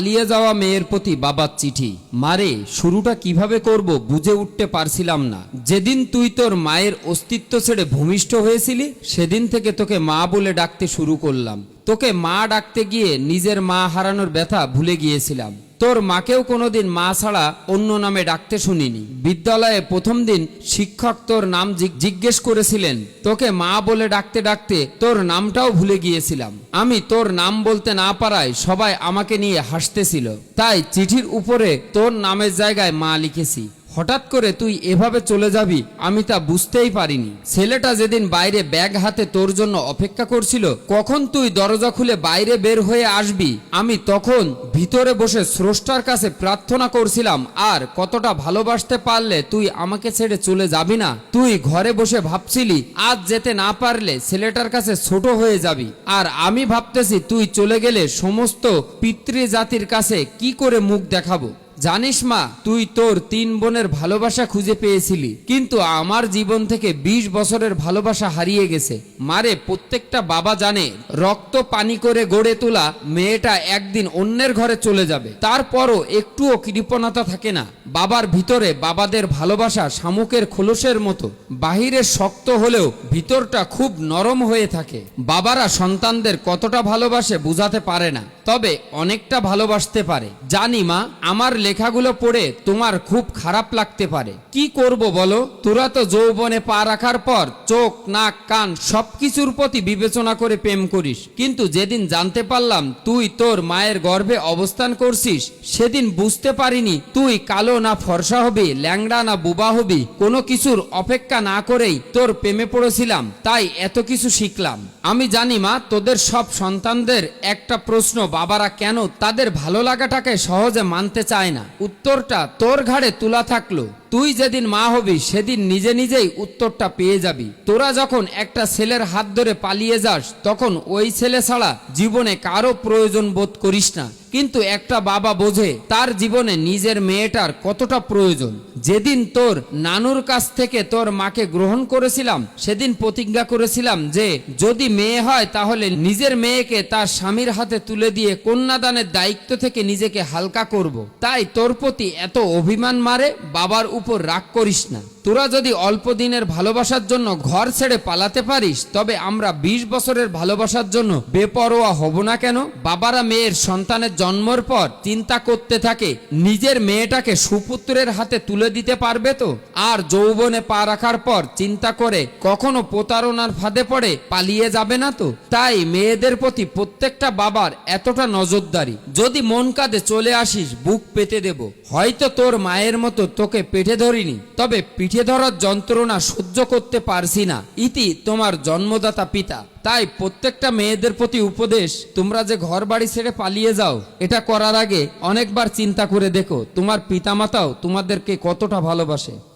পালিয়ে যাওয়া মেয়ের প্রতি বাবার চিঠি। মারে শুরুটা কীভাবে করব বুঝে উঠতে পারছিলাম না। যেদিন তুই তোর মায়ের অস্তিত্ব ছেড়ে ভূমিষ্ঠ হয়েছিলি, সেদিন থেকে তোকে মা বলে ডাকতে শুরু করলাম। তোকে মা ডাকতে গিয়ে নিজের মা হারানোর ব্যথা ভুলে গিয়েছিলাম। তোর মাকেও কোনোদিন মা ছাড়া অন্য নামে ডাকতে শুনিনি। বিদ্যালয়ে প্রথম দিন শিক্ষক তোর নাম জিজ্ঞেস করেছিলেন, তোকে মা বলে ডাকতে ডাকতে তোর নামটাও ভুলে গিয়েছিলাম। আমি তোর নাম বলতে না পারায় সবাই আমাকে নিয়ে হাসতেছিল। তাই চিঠির উপরে তোর নামের জায়গায় মা লিখেছি। হঠাৎ করে তুই এভাবে চলে যাবি, আমি তা বুঝতেই পারিনি। ছেলেটা যেদিন বাইরে ব্যাগ হাতে তোর জন্য অপেক্ষা করছিল, কখন তুই দরজা খুলে বাইরে বের হয়ে আসবি, আমি তখন ভিতরে বসে স্রষ্টার কাছে প্রার্থনা করছিলাম, আর কতটা ভালোবাসতে পারলে তুই আমাকে ছেড়ে চলে যাবি না? তুই ঘরে বসে ভাবছিলি, আজ যেতে না পারলে ছেলেটার কাছে ছোট হয়ে যাবি, আর আমি ভাবতেছি তুই চলে গেলে সমস্ত পিতৃজাতির কাছে কি করে মুখ দেখাবো? জানিস মা, তুই তোর তিন বোনের ভালোবাসা খুঁজে পেয়েছিলি, কিন্তু আমার জীবন থেকে ২০ বছরের ভালোবাসা হারিয়ে গেছে। মারে, প্রত্যেকটা বাবা জানে, রক্ত পানি করে গড়ে তোলা মেয়েটা একদিন অন্যের ঘরে চলে যাবে। তারপরও একটুও কৃপণতা থাকে না। বাবার ভিতরে বাবাদের ভালোবাসা শামুকের খোলসের মতো। বাহিরে শক্ত হলেও ভিতরটা খুব নরম হয়ে থাকে। বাবারা সন্তানদের কতটা ভালোবাসে বুঝাতে পারে না, তবে অনেকটা ভালোবাসতে পারে। জানি মা, আমার লেখাগুলো পড়ে তোমার খুব খারাপ লাগতে পারে। কি করব বলো? তোরা তো যৌবনে পা রাখার পর চোখ, নাক, কান সবকিছুর প্রতি বিবেচনা করে প্রেম করিস। কিন্তু যেদিন জানতে পারলাম তুই তোর মায়ের গর্ভে অবস্থান করছিস, সেদিন বুঝতে পারিনি তুই কালো না ফর্সা হবি, ল্যাংড়া না বুবা হবি, কোনো কিছুর অপেক্ষা না করেই তোর প্রেমে পড়েছিলাম, তাই এত কিছু শিখলাম। আমি জানি মা, তোদের সব সন্তানদের একটা প্রশ্ন বাবারা কেন তাদের ভালো লাগাটাকে সহজে মানতে চায় না। উত্তরটা তোর ঘাড়ে তুলা থাকল। তুই যেদিন মা হবি, সেদিন নিজে নিজেই উত্তরটা পেয়ে যাবি। তোরা যখন একটা ছেলের হাত ধরে পালিয়ে যাস, তখন ওই ছেলে ছাড়া জীবনে কারও প্রয়োজন বোধ করিস না। কিন্তু একটা বাবা বোঝে, তার জীবনে নিজের মেয়েটার কতটা প্রয়োজন। যেদিন তোর নানুর কাছ থেকে তোর মাকে গ্রহণ করেছিলাম, সেদিন প্রতিজ্ঞা করেছিলাম যে, যদি মেয়ে হয়, তাহলে নিজের মেয়েকে তার স্বামীর হাতে তুলে দিয়ে কন্যাদানের দায়িত্ব থেকে নিজেকে হালকা করব। তাই তোর প্রতি এত অভিমান মারে, বাবার উপর রাগ করিস না। তোরা যদি অল্প দিনের ভালোবাসার জন্য ঘর ছেড়ে পালাতে পারিস, তবে আমরা ২০ বছরের ভালোবাসার জন্য বেপরোয়া হব না কেন? বাবারা মেয়ের সন্তানের জন্মের পর চিন্তা করতে থাকে, নিজের মেয়েটাকে সুপুত্রের হাতে তুলে দিতে পারবে তো? আর যৌবনে পা রাখার পর চিন্তা করে কখনো প্রতারণার ফাঁদে পড়ে পালিয়ে যাবে না তো? তাই মেয়েদের প্রতি প্রত্যেকটা বাবার এতটা নজরদারি। যদি মন কাঁদে চলে আসিস, বুক পেতে দেব। হয়তো তোর মায়ের মতো তোকে পেটে ধরিনি, তবে পিঠে ধরার যন্ত্রণা সহ্য করতে পারছি না। ইতি তোমার জন্মদাতা পিতা। তাই প্রত্যেকটা মেয়েদের প্রতি উপদেশ, তোমরা যে ঘর বাড়ি ছেড়ে পালিয়ে যাও, এটা করার আগে অনেকবার চিন্তা করে দেখো, তোমার পিতামাতাও তোমাদেরকে কতটা ভালোবাসে।